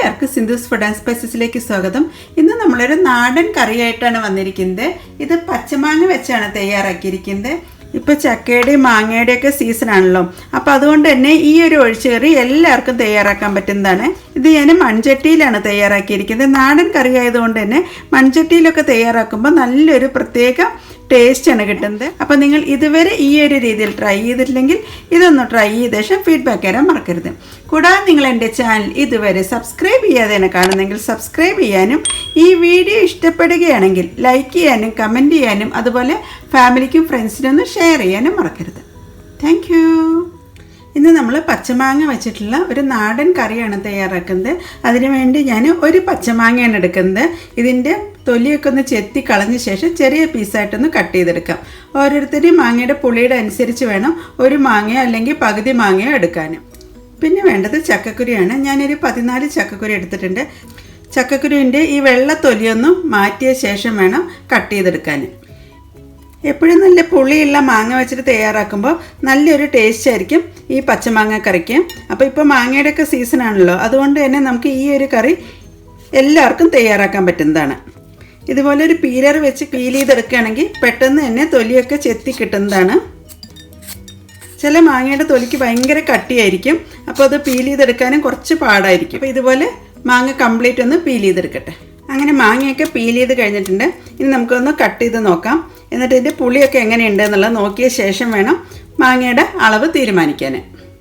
എല്ലാവർക്കും Sindhu's food and സ്പൈസസിലേക്ക് സ്വാഗതം. ഇന്ന് നമ്മളൊരു നാടൻ കറിയായിട്ടാണ് വന്നിരിക്കുന്നത്. ഇത് പച്ചമാങ്ങ വെച്ചാണ് തയ്യാറാക്കിയിരിക്കുന്നത്. ഇപ്പോൾ ചക്കയുടെയും മാങ്ങയുടെയും ഒക്കെ സീസൺ ആണല്ലോ. അപ്പോൾ അതുകൊണ്ട് തന്നെ ഈ ഒരു ഒഴിച്ചുകറി എല്ലാവർക്കും തയ്യാറാക്കാൻ പറ്റുന്നതാണ്. ഇത് ഞാൻ മൺചട്ടിയിലാണ് തയ്യാറാക്കിയിരിക്കുന്നത്. നാടൻ കറി ആയതുകൊണ്ട് തന്നെ മൺചട്ടിയിലൊക്കെ തയ്യാറാക്കുമ്പോൾ നല്ലൊരു പ്രത്യേക ടേസ്റ്റാണ് കിട്ടുന്നത്. അപ്പോൾ നിങ്ങൾ ഇതുവരെ ഈ ഒരു രീതിയിൽ ട്രൈ ചെയ്തിട്ടില്ലെങ്കിൽ ഇതൊന്ന് ട്രൈ ചെയ്ത ശേഷം ഫീഡ്ബാക്ക് തരാൻ മറക്കരുത്. കൂടാതെ നിങ്ങൾ എന്റെ ചാനൽ ഇതുവരെ സബ്സ്ക്രൈബ് ചെയ്യാതെയാണ് കാണുന്നെങ്കിൽ സബ്സ്ക്രൈബ് ചെയ്യാനും ഈ വീഡിയോ ഇഷ്ടപ്പെടുകയാണെങ്കിൽ ലൈക്ക് ചെയ്യാനും കമന്റ് ചെയ്യാനും അതുപോലെ ഫാമിലിക്കും ഫ്രണ്ട്സിനും ഒന്ന് ഷെയർ ചെയ്യാനും മറക്കരുത്. താങ്ക് ഇന്ന് നമ്മൾ പച്ചമാങ്ങ വെച്ചിട്ടുള്ള ഒരു നാടൻ കറിയാണ് തയ്യാറാക്കുന്നത്. അതിനുവേണ്ടി ഞാൻ ഒരു പച്ചമാങ്ങയാണ് എടുക്കുന്നത്. ഇതിന്റെ തൊലിയൊക്കെ ഒന്ന് ചെത്തി കളഞ്ഞ ശേഷം ചെറിയ പീസായിട്ടൊന്ന് കട്ട് ചെയ്തെടുക്കാം. ഓരോരുത്തരുടെയും മാങ്ങയുടെ പുളിയുടെ അനുസരിച്ച് വേണം ഒരു മാങ്ങയോ അല്ലെങ്കിൽ പകുതി മാങ്ങയോ എടുക്കാനും പിന്നെ വേണ്ടത് ചക്കക്കുരിയാണ്. ഞാനൊരു പതിനാല് ചക്കക്കുരി എടുത്തിട്ടുണ്ട്. ചക്കക്കുരുവിന്റെ ഈ വെള്ള തൊലിയൊന്നും മാറ്റിയ ശേഷം വേണം കട്ട് ചെയ്തെടുക്കാൻ. എപ്പോഴും നല്ല പുളിയുള്ള മാങ്ങ വെച്ചിട്ട് തയ്യാറാക്കുമ്പോൾ നല്ലൊരു ടേസ്റ്റ് ആയിരിക്കും ഈ പച്ചമാങ്ങ കറിക്ക്. അപ്പോൾ ഇപ്പോൾ മാങ്ങയുടെ ഒക്കെ സീസൺ ആണല്ലോ. അതുകൊണ്ട് തന്നെ നമുക്ക് ഈ ഒരു കറി എല്ലാവർക്കും തയ്യാറാക്കാൻ പറ്റുന്നതാണ്. ഇതുപോലെ ഒരു പീലർ വെച്ച് പീൽ ചെയ്തെടുക്കുകയാണെങ്കിൽ പെട്ടെന്ന് തന്നെ തൊലിയൊക്കെ ചെത്തി കിട്ടുന്നതാണ്. ചില മാങ്ങയുടെ തൊലിക്ക് ഭയങ്കര കട്ടിയായിരിക്കും. അപ്പോൾ അത് പീൽ ചെയ്തെടുക്കാനും കുറച്ച് പാടായിരിക്കും. അപ്പോൾ ഇതുപോലെ മാങ്ങ കംപ്ലീറ്റ് ഒന്ന് പീൽ ചെയ്തെടുക്കട്ടെ. അങ്ങനെ മാങ്ങയൊക്കെ പീൽ ചെയ്ത് കഴിഞ്ഞിട്ടുണ്ട്. ഇനി നമുക്കൊന്ന് കട്ട് ചെയ്ത് നോക്കാം. എന്നിട്ട് ഇതിന്റെ പുളിയൊക്കെ എങ്ങനെയുണ്ട് എന്നുള്ളത് നോക്കിയ ശേഷം വേണം മാങ്ങയുടെ അളവ് തീരുമാനിക്കാൻ.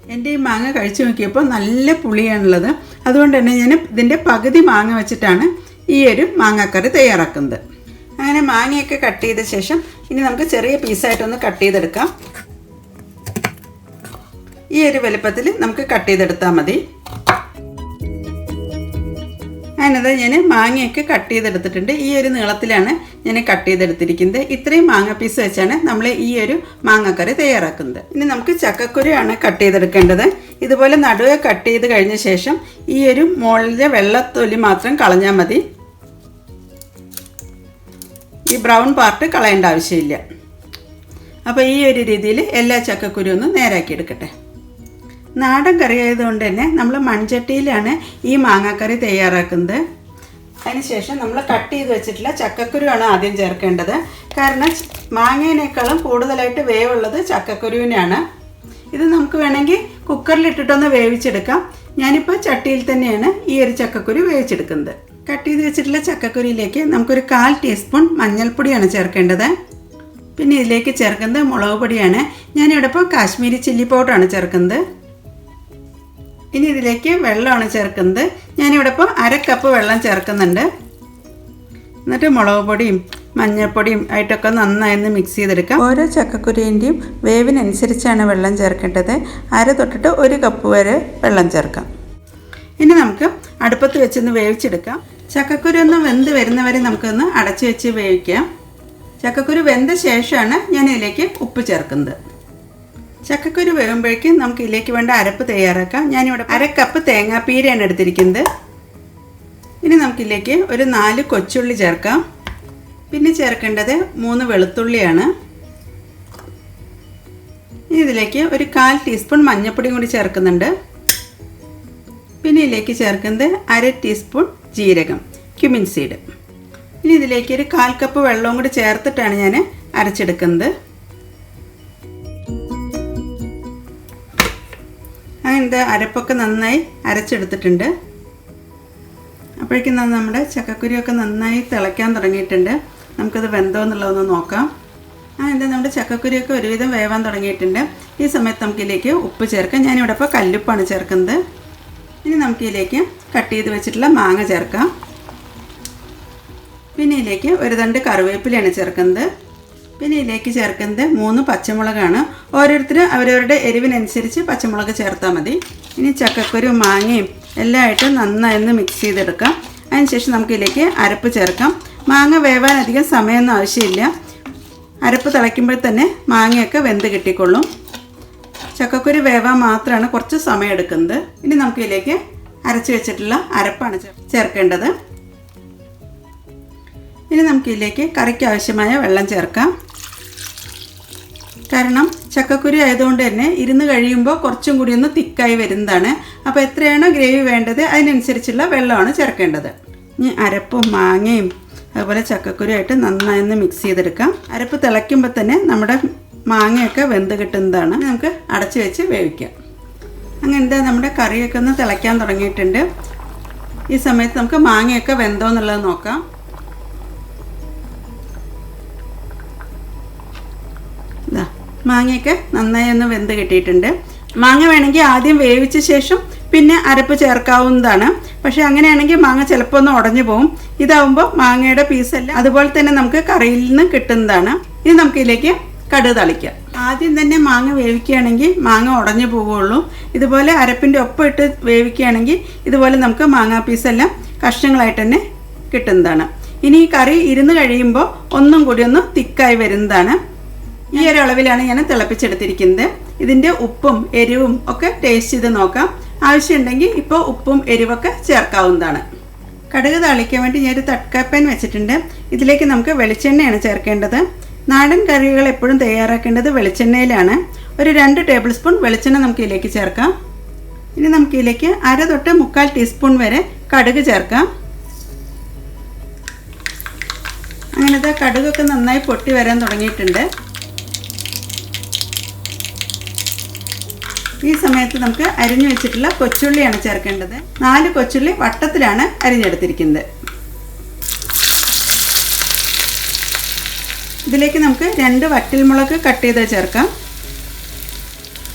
എന്റെ ഈ മാങ്ങ കഴിച്ചു നോക്കിയപ്പോൾ നല്ല പുളിയാണുള്ളത്. അതുകൊണ്ട് തന്നെ ഞാൻ ഇതിന്റെ പകുതി മാങ്ങ വെച്ചിട്ടാണ് ഈ ഒരു മാങ്ങാക്കറി തയ്യാറാക്കുന്നത്. അങ്ങനെ മാങ്ങയൊക്കെ കട്ട് ചെയ്ത ശേഷം ഇനി നമുക്ക് ചെറിയ പീസായിട്ടൊന്ന് കട്ട് ചെയ്തെടുക്കാം. ഈ ഒരു വലുപ്പത്തിൽ നമുക്ക് കട്ട് ചെയ്തെടുത്താൽ മതി. അതിനത് ഞാൻ മാങ്ങയൊക്കെ കട്ട് ചെയ്തെടുത്തിട്ടുണ്ട്. ഈ ഒരു നീളത്തിലാണ് ഞാൻ കട്ട് ചെയ്തെടുത്തിരിക്കുന്നത്. ഇത്രയും മാങ്ങ പീസ് വെച്ചാണ് നമ്മൾ ഈ ഒരു മാങ്ങക്കറി തയ്യാറാക്കുന്നത്. ഇനി നമുക്ക് ചക്കക്കുരുയാണ് കട്ട് ചെയ്തെടുക്കേണ്ടത്. ഇതുപോലെ നടുവെ കട്ട് ചെയ്ത് കഴിഞ്ഞ ശേഷം ഈ ഒരു മുകളിലെ വെള്ളത്തൊലി മാത്രം കളഞ്ഞാൽ മതി. ഈ ബ്രൗൺ പാർട്ട് കളയേണ്ട ആവശ്യമില്ല. അപ്പോൾ ഈ ഒരു രീതിയിൽ എല്ലാ ചക്കക്കുരു ഒന്ന് നേരാക്കി എടുക്കട്ടെ. നാടൻ കറി ആയതുകൊണ്ട് തന്നെ നമ്മൾ മൺചട്ടിയിലാണ് ഈ മാങ്ങാക്കറി തയ്യാറാക്കുന്നത്. അതിനുശേഷം നമ്മൾ കട്ട് ചെയ്ത് വെച്ചിട്ടുള്ള ചക്കക്കുരുവാണ് ആദ്യം ചേർക്കേണ്ടത്. കാരണം മാങ്ങേനേക്കാളും കൂടുതലായിട്ട് വേവുള്ളത് ചക്കക്കുരുവിനാണ് ഇത് നമുക്ക് വേണമെങ്കിൽ കുക്കറിലിട്ടിട്ടൊന്ന് വേവിച്ചെടുക്കാം. ഞാനിപ്പോൾ ചട്ടിയിൽ തന്നെയാണ് ഈ ഒരു ചക്കക്കുരു വേവിച്ചെടുക്കുന്നത്. കട്ട് ചെയ്ത് വെച്ചിട്ടുള്ള ചക്കക്കുരുയിലേക്ക് നമുക്കൊരു കാൽ ടീസ്പൂൺ മഞ്ഞൾപ്പൊടിയാണ് ചേർക്കേണ്ടത്. പിന്നെ ഇതിലേക്ക് ചേർക്കുന്നത് മുളക് പൊടിയാണ്. ഞാനിവിടെ ഇപ്പോൾ കാശ്മീരി ചില്ലി പൗഡറാണ് ചേർക്കുന്നത്. ഇനി ഇതിലേക്ക് വെള്ളമാണ് ചേർക്കുന്നത്. ഞാനിവിടെ ഇപ്പോൾ അര കപ്പ് വെള്ളം ചേർക്കുന്നുണ്ട്. എന്നിട്ട് മുളക് പൊടിയും മഞ്ഞൾപ്പൊടിയും ആയിട്ടൊക്കെ നന്നായി ഒന്ന് മിക്സ് ചെയ്തെടുക്കാം. ഓരോ ചക്കക്കുരുവിന്റെയും വേവിനനുസരിച്ചാണ് വെള്ളം ചേർക്കേണ്ടത്. അര തൊട്ടിട്ട് ഒരു കപ്പ് വരെ വെള്ളം ചേർക്കാം. ഇനി നമുക്ക് അടുപ്പത്ത് വെച്ചൊന്ന് വേവിച്ചെടുക്കാം. ചക്കക്കുരു ഒന്ന് വെന്ത് വരുന്നവരെ നമുക്കൊന്ന് അടച്ചു വെച്ച് വേവിക്കാം. ചക്കക്കുരു വെന്ത ശേഷമാണ് ഞാൻ ഇതിലേക്ക് ഉപ്പ് ചേർക്കുന്നത്. ചക്കക്കുരു വേകുമ്പോഴേക്കും നമുക്ക് ഇതിലേക്ക് വേണ്ട അരപ്പ് തയ്യാറാക്കാം. ഞാനിവിടെ അര കപ്പ് തേങ്ങാപ്പീരയാണ് എടുത്തിരിക്കുന്നത്. ഇനി നമുക്കിതിലേക്ക് ഒരു നാല് കൊച്ചുള്ളി ചേർക്കാം. പിന്നെ ചേർക്കേണ്ടത് മൂന്ന് വെളുത്തുള്ളിയാണ്. ഇനി ഇതിലേക്ക് ഒരു കാൽ ടീസ്പൂൺ മഞ്ഞൾപ്പൊടിയും കൂടി ചേർക്കുന്നുണ്ട്. പിന്നെ ഇതിലേക്ക് ചേർക്കുന്നത് അര ടീസ്പൂൺ ജീരകം ക്യുമിൻ സീഡ് ഇനി ഇതിലേക്ക് ഒരു കാൽ കപ്പ് വെള്ളവും കൂടി ചേർത്തിട്ടാണ് ഞാൻ അരച്ചെടുക്കുന്നത്. അങ്ങനത്തെ അരപ്പൊക്കെ നന്നായി അരച്ചെടുത്തിട്ടുണ്ട്. അപ്പോഴേക്കും നമ്മുടെ ചക്കക്കുരിയൊക്കെ നന്നായി തിളയ്ക്കാൻ തുടങ്ങിയിട്ടുണ്ട്. നമുക്കത് വെന്തോ എന്നുള്ളതൊന്ന് നോക്കാം. ആ എന്താ നമ്മുടെ ചക്കക്കുരിയൊക്കെ ഒരുവിധം വേവാൻ തുടങ്ങിയിട്ടുണ്ട്. ഈ സമയത്ത് നമുക്കിതിലേക്ക് ഉപ്പ് ചേർക്കാം. ഞാനിവിടെ ഇപ്പോൾ കല്ലുപ്പാണ് ചേർക്കുന്നത്. ഇനി നമുക്കിതിലേക്ക് കട്ട് ചെയ്ത് വെച്ചിട്ടുള്ള മാങ്ങ ചേർക്കാം. പിന്നെ ഇതിലേക്ക് ഒരു തണ്ട് കറിവേപ്പിലയാണ് ചേർക്കുന്നത്. പിന്നെ ഇതിലേക്ക് ചേർക്കുന്നത് മൂന്ന് പച്ചമുളകാണ്. ഓരോരുത്തരും അവരവരുടെ എരിവിനനുസരിച്ച് പച്ചമുളക് ചേർത്താൽ മതി. ഇനി ചക്കക്കുരു മാങ്ങയും എല്ലാം ആയിട്ട് നന്നായി ഒന്ന് മിക്സ് ചെയ്തെടുക്കാം. അതിനുശേഷം നമുക്ക് ഇതിലേക്ക് അരപ്പ് ചേർക്കാം. മാങ്ങ വേവാൻ അധികം സമയമൊന്നും ആവശ്യമില്ല. അരപ്പ് തിളയ്ക്കുമ്പോൾ തന്നെ മാങ്ങയൊക്കെ വെന്ത് കിട്ടിക്കൊള്ളും. ചക്കക്കുരു വേവാൻ മാത്രമാണ് കുറച്ച് സമയം എടുക്കുന്നത്. ഇനി നമുക്ക് ഇതിലേക്ക് അരച്ച് വെച്ചിട്ടുള്ള അരപ്പാണ് ചേർക്കേണ്ടത്. ഇനി നമുക്ക് ഇതിലേക്ക് കറിക്ക് ആവശ്യമായ വെള്ളം ചേർക്കാം. കാരണം ചക്കക്കുരു ആയതുകൊണ്ട് തന്നെ ഇരുന്ന് കഴിയുമ്പോൾ കുറച്ചും കൂടി ഒന്ന് തിക്കായി വരുന്നതാണ്. അപ്പോൾ എത്രയാണോ ഗ്രേവി വേണ്ടത് അതിനനുസരിച്ചുള്ള വെള്ളമാണ് ചേർക്കേണ്ടത്. ഇനി അരപ്പും മാങ്ങയും അതുപോലെ ചക്കക്കുരുമായിട്ട് നന്നായി ഒന്ന് മിക്സ് ചെയ്തെടുക്കാം. അരപ്പ് തിളയ്ക്കുമ്പോൾ തന്നെ നമ്മുടെ മാങ്ങയൊക്കെ വെന്ത് കിട്ടുന്നതാണ്. നമുക്ക് അടച്ച് വെച്ച് വേവിക്കാം. അങ്ങനെ എന്താ നമ്മുടെ കറിയൊക്കെ ഒന്ന് തിളയ്ക്കാൻ തുടങ്ങിയിട്ടുണ്ട്. ഈ സമയത്ത് നമുക്ക് മാങ്ങയൊക്കെ വെന്തോ എന്നുള്ളത് നോക്കാം. മാങ്ങയൊക്കെ നന്നായി ഒന്ന് വെന്ത് കിട്ടിയിട്ടുണ്ട്. മാങ്ങ വേണമെങ്കിൽ ആദ്യം വേവിച്ച ശേഷം പിന്നെ അരപ്പ് ചേർക്കാവുന്നതാണ്. പക്ഷേ അങ്ങനെയാണെങ്കിൽ മാങ്ങ ചിലപ്പോൾ ഒന്ന് ഉടഞ്ഞു പോകും ഇതാവുമ്പോൾ മാങ്ങയുടെ പീസല്ല അതുപോലെ തന്നെ നമുക്ക് കറിയിൽ നിന്ന് കിട്ടുന്നതാണ്. ഇനി നമുക്കിതിലേക്ക് കടുക് തളിക്കാം. ആദ്യം തന്നെ മാങ്ങ വേവിക്കുകയാണെങ്കിൽ മാങ്ങ ഉടഞ്ഞു പോവുള്ളൂ ഇതുപോലെ അരപ്പിന്റെ ഒപ്പം ഇട്ട് വേവിക്കുകയാണെങ്കിൽ ഇതുപോലെ നമുക്ക് മാങ്ങാ പീസെല്ലാം കഷ്ണങ്ങളായിട്ട് തന്നെ കിട്ടുന്നതാണ്. ഇനി ഈ കറി ഇരുന്ന് കഴിയുമ്പോൾ ഒന്നും കൂടി ഒന്ന് തിക്കായി വരുന്നതാണ്. ഈ ഒരു അളവിലാണ് ഞാൻ തിളപ്പിച്ചെടുത്തിരിക്കുന്നത്. ഇതിന്റെ ഉപ്പും എരിവും ഒക്കെ ടേസ്റ്റ് ചെയ്ത് നോക്കാം. ആവശ്യമുണ്ടെങ്കിൽ ഇപ്പോൾ ഉപ്പും എരിവൊക്കെ ചേർക്കാവുന്നതാണ്. കടുക് താളിക്കാൻ വേണ്ടി ഞാനൊരു തട്ട്കാപ്പാൻ വെച്ചിട്ടുണ്ട്. ഇതിലേക്ക് നമുക്ക് വെളിച്ചെണ്ണയാണ് ചേർക്കേണ്ടത്. നാടൻ കറികൾ എപ്പോഴും തയ്യാറാക്കേണ്ടത് വെളിച്ചെണ്ണയിലാണ്. ഒരു രണ്ട് ടേബിൾ സ്പൂൺ വെളിച്ചെണ്ണ നമുക്ക് ഇതിലേക്ക് ചേർക്കാം. ഇനി നമുക്ക് ഇതിലേക്ക് അര തൊട്ട് മുക്കാൽ ടീസ്പൂൺ വരെ കടുക് ചേർക്കാം. അങ്ങനത്തെ കടുകൊക്കെ നന്നായി പൊട്ടി വരാൻ തുടങ്ങിയിട്ടുണ്ട്. ഈ സമയത്ത് നമുക്ക് അരിഞ്ഞു വെച്ചിട്ടുള്ള കൊച്ചുള്ളിയാണ് ചേർക്കേണ്ടത്. നാല് കൊച്ചുള്ളി വട്ടത്തിലാണ് അരിഞ്ഞെടുത്തിരിക്കുന്നത്. ഇതിലേക്ക് നമുക്ക് രണ്ട് വറ്റൽമുളക് കട്ട് ചെയ്ത് ചേർക്കാം.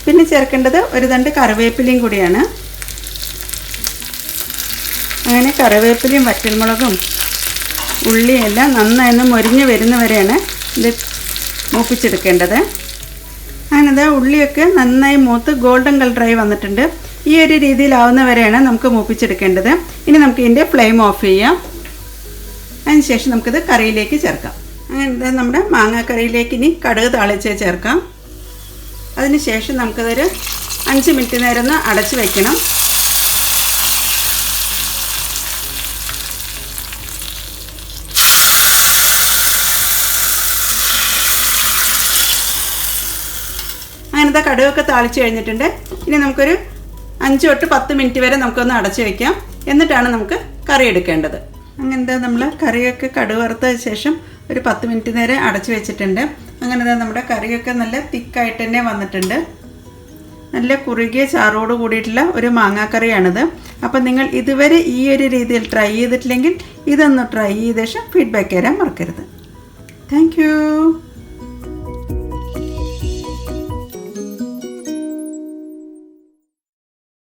പിന്നെ ചേർക്കേണ്ടത് ഒരു തണ്ട് കറിവേപ്പിലയും കൂടിയാണ്. അങ്ങനെ കറിവേപ്പിലയും വറ്റൽമുളകും ഉള്ളിയെല്ലാം നന്നായി ഒന്ന് മൊരിഞ്ഞ് വരുന്നവരെയാണ് ഇത് മൂപ്പിച്ചെടുക്കേണ്ടത്. അങ്ങനത് ഉള്ളിയൊക്കെ നന്നായി മൂത്ത് ഗോൾഡൻ കളറായി വന്നിട്ടുണ്ട്. ഈ ഒരു രീതിയിലാവുന്നവരെയാണ് നമുക്ക് മൂപ്പിച്ചെടുക്കേണ്ടത്. ഇനി നമുക്ക് ഇതിന്റെ ഫ്ലെയിം ഓഫ് ചെയ്യാം. അതിനുശേഷം നമുക്കിത് കറിയിലേക്ക് ചേർക്കാം. അങ്ങനെ നമ്മുടെ മാങ്ങാക്കറിയിലേക്ക് ഇനി കടുക് താളിച്ച് ചേർക്കാം. അതിനുശേഷം നമുക്കിതൊരു അഞ്ച് മിനിറ്റ് നേരം ഒന്ന് അടച്ച് വയ്ക്കണം അങ്ങനത്തെ കടുകൊക്കെ താളിച്ച് കഴിഞ്ഞിട്ടുണ്ട്. ഇനി നമുക്കൊരു അഞ്ച് തൊട്ട് പത്ത് മിനിറ്റ് വരെ നമുക്കൊന്ന് അടച്ചു വയ്ക്കാം എന്നിട്ടാണ് നമുക്ക് കറി എടുക്കേണ്ടത്. അങ്ങനത്തെ നമ്മൾ കറിയൊക്കെ കടുക് വറുത്ത ശേഷം ഒരു പത്ത് മിനിറ്റ് നേരം അടച്ചു വെച്ചിട്ടുണ്ട്. അങ്ങനെ നമ്മുടെ കറിയൊക്കെ നല്ല തിക്കായിട്ട് തന്നെ വന്നിട്ടുണ്ട്. നല്ല കുറുകിയ ചാറോട് കൂടിയിട്ടുള്ള ഒരു മാങ്ങാക്കറിയാണിത്. അപ്പം നിങ്ങൾ ഇതുവരെ ഈ ഒരു രീതിയിൽ ട്രൈ ചെയ്തിട്ടില്ലെങ്കിൽ ഇതൊന്ന് ട്രൈ ചെയ്ത ശേഷം ഫീഡ്ബാക്ക് തരാൻ മറക്കരുത്. താങ്ക്